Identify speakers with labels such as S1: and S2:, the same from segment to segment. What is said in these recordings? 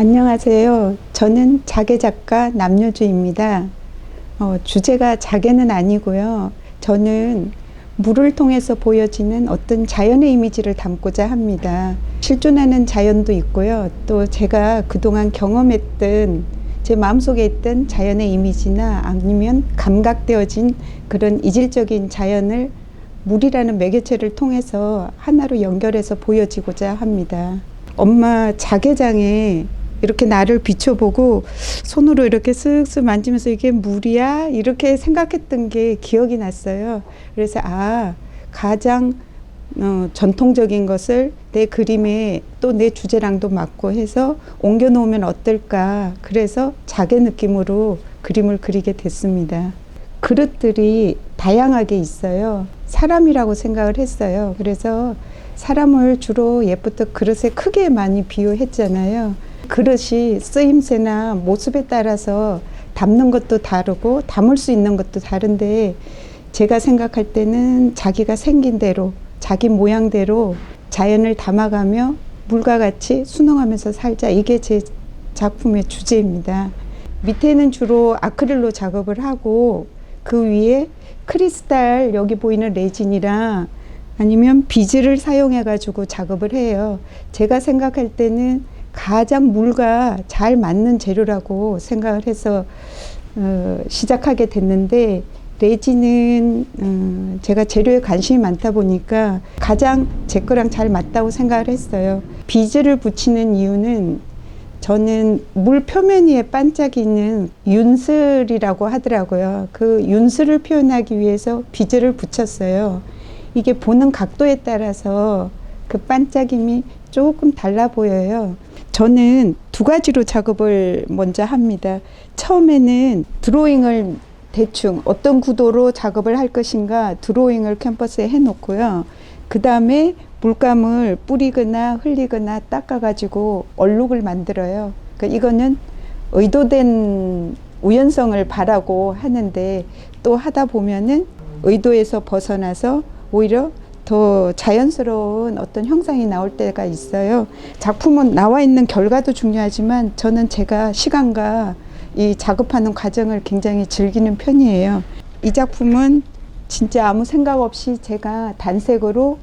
S1: 안녕하세요. 저는 자개 작가 남여주입니다. 어, 주제가 자개는 아니고요. 저는 물을 통해서 보여지는 어떤 자연의 이미지를 담고자 합니다. 실존하는 자연도 있고요. 또 제가 그동안 경험했던 제 마음속에 있던 자연의 이미지나 아니면 감각되어진 그런 이질적인 자연을 물이라는 매개체를 통해서 하나로 연결해서 보여지고자 합니다. 엄마 자개장에 이렇게 나를 비춰보고 손으로 이렇게 쓱쓱 만지면서 이게 물이야? 이렇게 생각했던 게 기억이 났어요. 그래서 아, 가장 어, 전통적인 것을 내 그림에 또 내 주제랑도 맞고 해서 옮겨 놓으면 어떨까. 그래서 자개 느낌으로 그림을 그리게 됐습니다. 그릇들이 다양하게 있어요. 사람이라고 생각을 했어요. 그래서 사람을 주로 예부터 그릇의 크기에 많이 비유했잖아요. 그릇이 쓰임새나 모습에 따라서 담는 것도 다르고 담을 수 있는 것도 다른데 제가 생각할 때는 자기가 생긴 대로 자기 모양대로 자연을 담아가며 물과 같이 순응하면서 살자 이게 제 작품의 주제입니다. 밑에는 주로 아크릴로 작업을 하고 그 위에 크리스탈 여기 보이는 레진이랑 아니면 비즈를 사용해 가지고 작업을 해요. 제가 생각할 때는 가장 물과 잘 맞는 재료라고 생각을 해서 어, 시작하게 됐는데 레진은 어, 제가 재료에 관심이 많다 보니까 가장 제 거랑 잘 맞다고 생각을 했어요. 비즈를 붙이는 이유는 저는 물 표면 위에 반짝이는 윤슬이라고 하더라고요. 그 윤슬을 표현하기 위해서 비즈를 붙였어요. 이게 보는 각도에 따라서 그 반짝임이 조금 달라 보여요. 저는 두 가지로 작업을 먼저 합니다. 처음에는 드로잉을 대충 어떤 구도로 작업을 할 것인가 드로잉을 캔버스에 해놓고요. 그 다음에 물감을 뿌리거나 흘리거나 닦아가지고 얼룩을 만들어요. 그러니까 이거는 의도된 우연성을 바라고 하는데 또 하다 보면은 의도에서 벗어나서 오히려 더 자연스러운 어떤 형상이 나올 때가 있어요. 작품은 나와 있는 결과도 중요하지만 저는 제가 시간과 이 작업하는 과정을 굉장히 즐기는 편이에요. 이 작품은 진짜 아무 생각 없이 제가 단색으로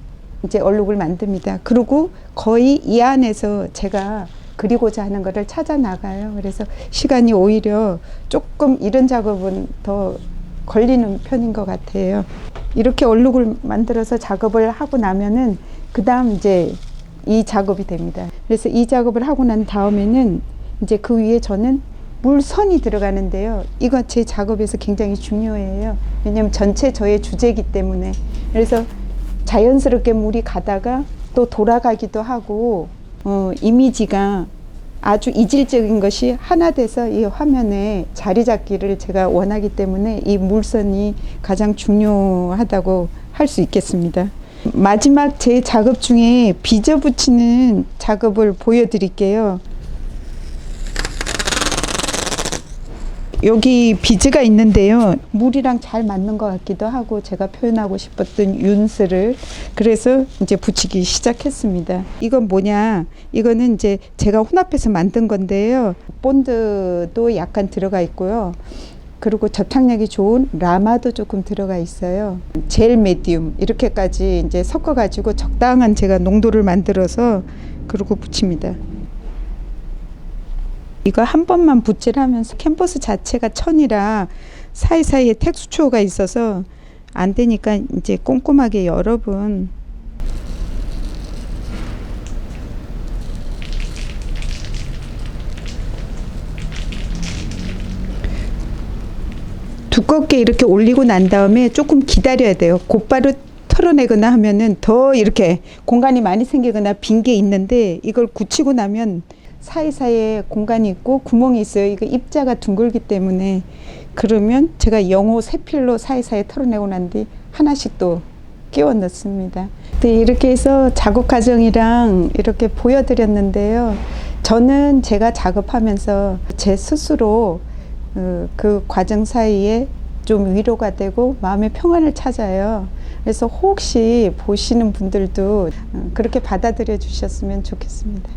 S1: 이제 얼룩을 만듭니다. 그리고 거의 이 안에서 제가 그리고자 하는 것을 찾아 나가요. 그래서 시간이 오히려 조금 이런 작업은 더 걸리는 편인 것 같아요. 이렇게 얼룩을 만들어서 작업을 하고 나면은 그 다음 이제 이 작업이 됩니다. 그래서 이 작업을 하고 난 다음에는 이제 그 위에 저는 물선이 들어가는데요. 이거 제 작업에서 굉장히 중요해요. 왜냐하면 전체 저의 주제이기 때문에. 그래서 자연스럽게 물이 가다가 또 돌아가기도 하고, 어, 이미지가 아주 이질적인 것이 하나 돼서 이 화면에 자리 잡기를 제가 원하기 때문에 이 물선이 가장 중요하다고 할 수 있겠습니다. 마지막 제 작업 중에 빚어 붙이는 작업을 보여드릴게요. 여기 비즈가 있는데요. 물이랑 잘 맞는 것 같기도 하고 제가 표현하고 싶었던 윤스를 그래서 이제 붙이기 시작했습니다. 이건 뭐냐? 이거는 이제 제가 혼합해서 만든 건데요. 본드도 약간 들어가 있고요. 그리고 접착력이 좋은 라마도 조금 들어가 있어요. 젤 메디움 이렇게까지 이제 섞어 가지고 적당한 제가 농도를 만들어서 그리고 붙입니다. 이거 한 번만 붓질하면서 캔버스 자체가 천이라 사이사이에 텍스처가 있어서 안 되니까 이제 꼼꼼하게 여러 번 두껍게 이렇게 올리고 난 다음에 조금 기다려야 돼요. 곧바로 털어내거나 하면은 더 이렇게 공간이 많이 생기거나 빈 게 있는데 이걸 굳히고 나면 사이사이에 공간이 있고 구멍이 있어요. 이거 입자가 둥글기 때문에 그러면 제가 영호 세 필로 사이사이에 털어내고 난 뒤 하나씩 또 끼워 넣습니다. 네, 이렇게 해서 작업 과정이랑 이렇게 보여드렸는데요. 저는 제가 작업하면서 제 스스로 어, 그 과정 사이에 좀 위로가 되고 마음의 평안을 찾아요. 그래서 혹시 보시는 분들도 어, 그렇게 받아들여 주셨으면 좋겠습니다.